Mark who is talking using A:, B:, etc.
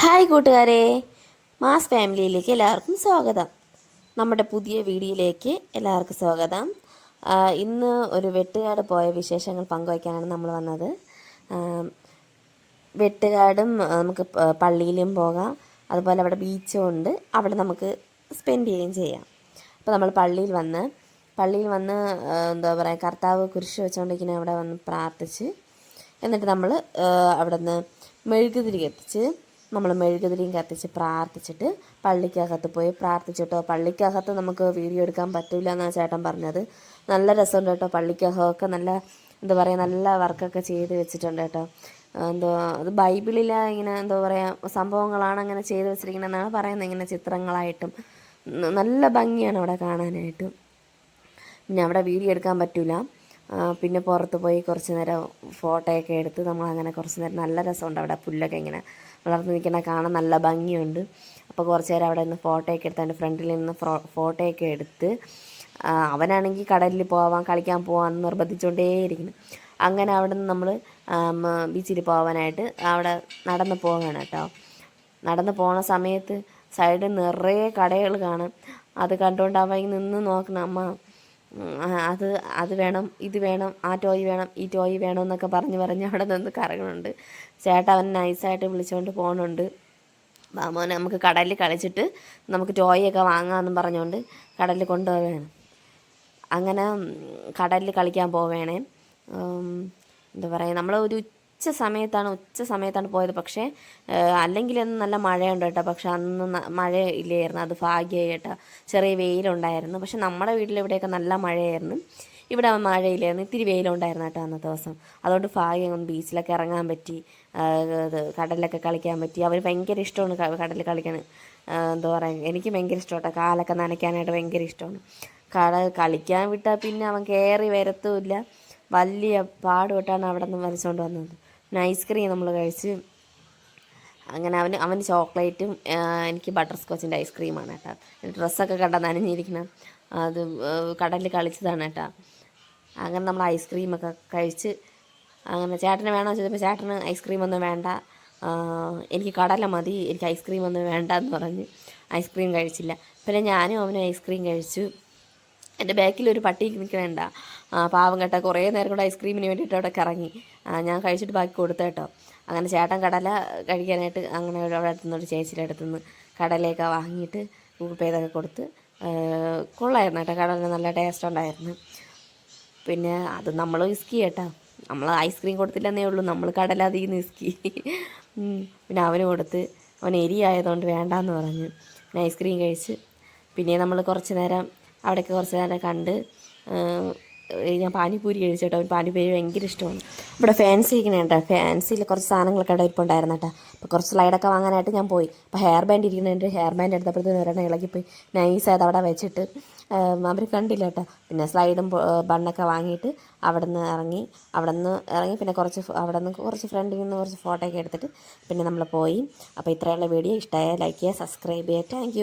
A: Hi കൂട്ടുകാരെ mass ഫാമിലിയിലേക്ക് എല്ലാവർക്കും സ്വാഗതം. നമ്മുടെ പുതിയ വീഡിയോയിലേക്ക് എല്ലാവർക്കും സ്വാഗതം. ഇന്ന് ഒരു വെട്ടുകാട് പോയ വിശേഷങ്ങൾ പങ്കുവയ്ക്കാനാണ് നമ്മൾ വന്നത്. വെട്ടുകാടും നമുക്ക് പള്ളിയിലും പോകാം. അതുപോലെ അവിടെ ബീച്ചും ഉണ്ട്. അവിടെ നമുക്ക് സ്പെൻഡ് ചെയ്യുകയും ചെയ്യാം. അപ്പോൾ നമ്മൾ പള്ളിയിൽ വന്ന് പള്ളിയിൽ വന്ന് എന്താ പറയുക കർത്താവ് കുരിശ് വെച്ചുകൊണ്ടിരിക്കുന്ന അവിടെ വന്ന് പ്രാർത്ഥിച്ച് എന്നിട്ട് നമ്മൾ അവിടെ നിന്ന് മെഴുകുതിരി കത്തിച്ച് നമ്മൾ മെഴുകുതിരിയും കത്തിച്ച് പ്രാർത്ഥിച്ചിട്ട് പള്ളിക്കകത്ത് പോയി പ്രാർത്ഥിച്ചിട്ടോ പള്ളിക്കകത്ത് നമുക്ക് വീഡിയോ എടുക്കാൻ പറ്റില്ല എന്നാണ് ചേട്ടൻ പറഞ്ഞത്. നല്ല രസമുണ്ട് കേട്ടോ. പള്ളിക്കകമൊക്കെ നല്ല എന്താ പറയുക നല്ല വർക്കൊക്കെ ചെയ്ത് വെച്ചിട്ടുണ്ട് കേട്ടോ. എന്തോ അത് ബൈബിളിൽ ഇങ്ങനെ എന്താ പറയുക സംഭവങ്ങളാണ് അങ്ങനെ ചെയ്ത് വെച്ചിരിക്കുന്നതെന്നാണ് പറയുന്നത്. ഇങ്ങനെ ചിത്രങ്ങളായിട്ടും നല്ല ഭംഗിയാണ് അവിടെ കാണാനായിട്ടും. പിന്നെ അവിടെ വീഡിയോ എടുക്കാൻ പറ്റില്ല പിന്നെ പുറത്ത് പോയി കുറച്ച് നേരം ഫോട്ടോയൊക്കെ എടുത്ത് നമ്മൾ അങ്ങനെ കുറച്ച് നേരം നല്ല രസമുണ്ട് അവിടെ. പുല്ലൊക്കെ ഇങ്ങനെ വളർന്ന് നിൽക്കുന്ന കാണാൻ നല്ല ഭംഗിയുണ്ട്. അപ്പോൾ കുറച്ച് നേരം അവിടെ നിന്ന് ഫോട്ടോയൊക്കെ എടുത്ത് അതിന്റെ ഫ്രണ്ടിൽ നിന്ന് ഫോട്ടോയൊക്കെ എടുത്ത് അവനാണെങ്കിൽ കടലിൽ പോവാൻ കളിക്കാൻ പോവാൻ നിർബന്ധിച്ചുകൊണ്ടേയിരിക്കുന്നു അങ്ങനെ അവിടെ നിന്ന് നമ്മൾ ബീച്ചിൽ പോകാനായിട്ട് അവിടെ നടന്ന് പോവുകയാണ് കേട്ടോ. നടന്ന് പോണ സമയത്ത് സൈഡിൽ നിറയെ കടകൾ കാണാം. അത് കണ്ടുകൊണ്ട് അവൻ നിന്ന് നോക്കണം. അമ്മ അത് അത് വേണം ഇത് വേണം ആ ടോയ് വേണം ഈ ടോയ് വേണം എന്നൊക്കെ പറഞ്ഞ് പറഞ്ഞ് അവിടെ നിന്ന് കറങ്ങുന്നുണ്ട് ചേട്ടൻ അവൻ നൈസായിട്ട് വിളിച്ചുകൊണ്ട് പോകുന്നുണ്ട് ബാമോനെ നമുക്ക് കടലിൽ കളിച്ചിട്ട് നമുക്ക് ടോയൊക്കെ വാങ്ങാമെന്നും പറഞ്ഞുകൊണ്ട് കടലിൽ കൊണ്ടുപോവേണം. അങ്ങനെ കടലിൽ കളിക്കാൻ പോവേണേ. എന്താ പറയുക നമ്മൾ ഒരു ഉച്ച സമയത്താണ് ഉച്ച സമയത്താണ് പോയത്. പക്ഷേ അല്ലെങ്കിൽ അന്ന് നല്ല മഴയുണ്ട് കേട്ടോ. പക്ഷെ അന്ന് മഴ ഇല്ലായിരുന്നു. അത് ഭാഗ്യമായി കേട്ടോ ചെറിയ വെയിലുണ്ടായിരുന്നു. പക്ഷെ നമ്മുടെ വീട്ടിലിവിടെയൊക്കെ നല്ല മഴയായിരുന്നു. ഇവിടെ മഴയില്ലായിരുന്നു. ഇത്തിരി വെയിലുണ്ടായിരുന്നു കേട്ടോ അന്നത്തെ ദിവസം. അതുകൊണ്ട് ഭാഗ്യം ബീച്ചിലൊക്കെ ഇറങ്ങാൻ പറ്റി. കടലിലൊക്കെ കളിക്കാൻ പറ്റി. അവർ ഭയങ്കര ഇഷ്ടമാണ് കടലിൽ കളിക്കാൻ എന്താ പറയുക എനിക്ക് ഭയങ്കര ഇഷ്ടമാണ് കാലൊക്കെ നനയ്ക്കാനായിട്ട് ഭയങ്കര ഇഷ്ടമാണ്. കട കളിക്കാൻ വിട്ടാൽ പിന്നെ അവൻ കയറി വരത്തുമില്ല. വലിയ പാടുപെട്ടാണ് അവിടെ നിന്ന് വലിച്ചുകൊണ്ട് വന്നത്. പിന്നെ ഐസ്ക്രീം നമ്മൾ കഴിച്ച് അങ്ങനെ അവന് അവന് ചോക്ലേറ്റും എനിക്ക് ബട്ടർ സ്കോച്ചിന്റെ ഐസ്ക്രീമാണ് കേട്ടോ. ഡ്രസ്സൊക്കെ കണ്ട നനഞ്ഞിരിക്കണം അത് കടലിൽ കളിച്ചതാണ് കേട്ടോ. അങ്ങനെ നമ്മൾ ഐസ്ക്രീമൊക്കെ കഴിച്ച് അങ്ങനെ ചേട്ടന് വേണോ ചോദിച്ചപ്പോൾ ചേട്ടന് ഐസ്ക്രീം ഒന്നും വേണ്ട. എനിക്ക് കടല മതി എനിക്ക് ഐസ്ക്രീം ഒന്നും വേണ്ട എന്ന് പറഞ്ഞ് ഐസ്ക്രീം കഴിച്ചില്ല. പിന്നെ ഞാനും അവനും ഐസ്ക്രീം കഴിച്ചു. എന്റെ ബാക്കിൽ ഒരു പട്ടി നിൽക്കണേണ്ട. പാവം കേട്ട. കുറേ നേരം കൂടെ ഐസ്ക്രീമിന് വേണ്ടിയിട്ട് അവിടെ കറങ്ങി. ഞാൻ കഴിച്ചിട്ട് ബാക്കി കൊടുത്തു കേട്ടോ. അങ്ങനെ ചേട്ടൻ കടല കഴിക്കാനായിട്ട് അങ്ങനെ അവിടെ അടുത്തുനിന്ന് ഒരു ചേച്ചിയുടെ അടുത്തുനിന്ന് കടലയൊക്കെ വാങ്ങിയിട്ട് ഗൂഗിൾ പേ ഇതൊക്കെ കൊടുത്ത് കൊള്ളായിരുന്നു കേട്ടോ. കടലിന് നല്ല ടേസ്റ്റ് ഉണ്ടായിരുന്നു. പിന്നെ അത് നമ്മൾ വിസ്കി കേട്ടോ. നമ്മൾ ഐസ്ക്രീം കൊടുത്തില്ലെന്നേ ഉള്ളൂ. നമ്മൾ കടല അതിൽ വിസ്കി പിന്നെ അവന് കൊടുത്ത് അവൻ എരിയായതുകൊണ്ട് വേണ്ടാന്ന് പറഞ്ഞു. പിന്നെ ഐസ്ക്രീം കഴിച്ച്. പിന്നെ നമ്മൾ കുറച്ച് നേരം അവിടെയൊക്കെ കുറച്ച് നേരം കണ്ട് ഞാൻ പാനിപ്പൂരി കഴിച്ചു കേട്ടോ പാനിപൂരി ഭയങ്കര ഇഷ്ടമാണ്. ഇവിടെ ഫാൻസി ഇരിക്കണേ കേട്ടോ ഫാൻസിയിൽ കുറച്ച് സാധനങ്ങളൊക്കെ അവിടെ ഇപ്പോൾ ഉണ്ടായിരുന്നു കേട്ടോ അപ്പോൾ കുറച്ച് സ്ലൈഡൊക്കെ വാങ്ങാനായിട്ട് ഞാൻ പോയി. അപ്പോൾ ഹെയർ ബാൻഡ് ഇരിക്കുന്നുണ്ട്. ഹെയർ ബാൻഡ് എടുത്തപ്പോഴത്തേന് ഒരെണ്ണം ഇളകിപ്പോയി. നൈസായത് അവിടെ വെച്ചിട്ട്. അവർ കണ്ടില്ല കേട്ടോ പിന്നെ സ്ലൈഡും ബണ്ണൊക്കെ വാങ്ങിയിട്ട് അവിടെ നിന്ന് ഇറങ്ങി. അവിടെ നിന്ന് ഇറങ്ങി പിന്നെ കുറച്ച് അവിടെ നിന്ന് കുറച്ച് ഫ്രണ്ടിൽ നിന്ന് കുറച്ച് ഫോട്ടോ ഒക്കെ എടുത്തിട്ട് പിന്നെ നമ്മൾ പോയി. അപ്പോൾ ഇത്രയുള്ള വീഡിയോ ഇഷ്ടമായ ലൈക്ക് ചെയ്യുക സബ്സ്ക്രൈബ് ചെയ്യുക. താങ്ക്